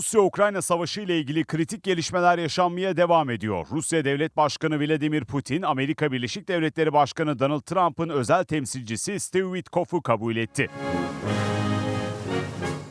Rusya-Ukrayna savaşı ile ilgili kritik gelişmeler yaşanmaya devam ediyor. Rusya Devlet Başkanı Vladimir Putin, Amerika Birleşik Devletleri Başkanı Donald Trump'ın özel temsilcisi Steve Witkoff'u kabul etti.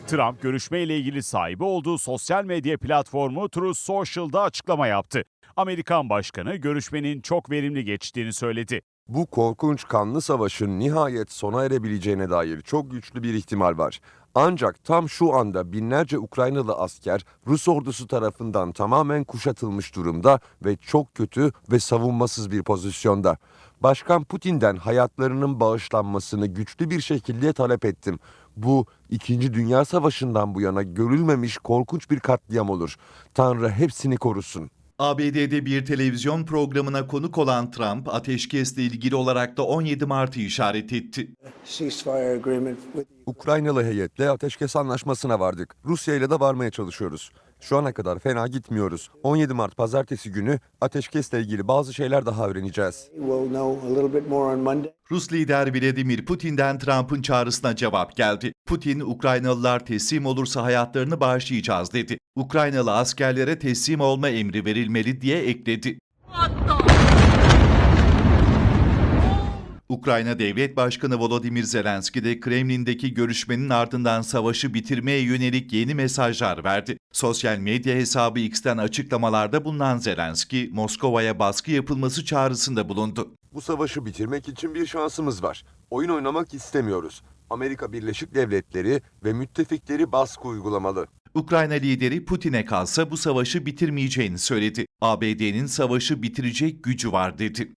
Trump görüşmeyle ilgili sahibi olduğu sosyal medya platformu Truth Social'da açıklama yaptı. Amerikan Başkanı görüşmenin çok verimli geçtiğini söyledi. Bu korkunç kanlı savaşın nihayet sona erebileceğine dair çok güçlü bir ihtimal var. Ancak tam şu anda binlerce Ukraynalı asker Rus ordusu tarafından tamamen kuşatılmış durumda ve çok kötü ve savunmasız bir pozisyonda. Başkan Putin'den hayatlarının bağışlanmasını güçlü bir şekilde talep ettim. Bu 2. Dünya Savaşı'ndan bu yana görülmemiş korkunç bir katliam olur. Tanrı hepsini korusun. ABD'de bir televizyon programına konuk olan Trump, ateşkesle ilgili olarak da 17 Mart'ı işaret etti. Ukraynalı heyetle ateşkes anlaşmasına vardık. Rusya ile de varmaya çalışıyoruz. Şu ana kadar fena gitmiyoruz. 17 Mart pazartesi günü ateşkesle ilgili bazı şeyler daha öğreneceğiz. Rus lider Vladimir Putin'den Trump'ın çağrısına cevap geldi. Putin, Ukraynalılar teslim olursa hayatlarını bağışlayacağız dedi. Ukraynalı askerlere teslim olma emri verilmeli diye ekledi. Ukrayna Devlet Başkanı Volodymyr Zelenski de Kremlin'deki görüşmenin ardından savaşı bitirmeye yönelik yeni mesajlar verdi. Sosyal medya hesabı X'ten açıklamalarda bulunan Zelenski, Moskova'ya baskı yapılması çağrısında bulundu. Bu savaşı bitirmek için bir şansımız var. Oyun oynamak istemiyoruz. Amerika Birleşik Devletleri ve müttefikleri baskı uygulamalı. Ukrayna lideri Putin'e kalsa bu savaşı bitirmeyeceğini söyledi. ABD'nin savaşı bitirecek gücü var dedi.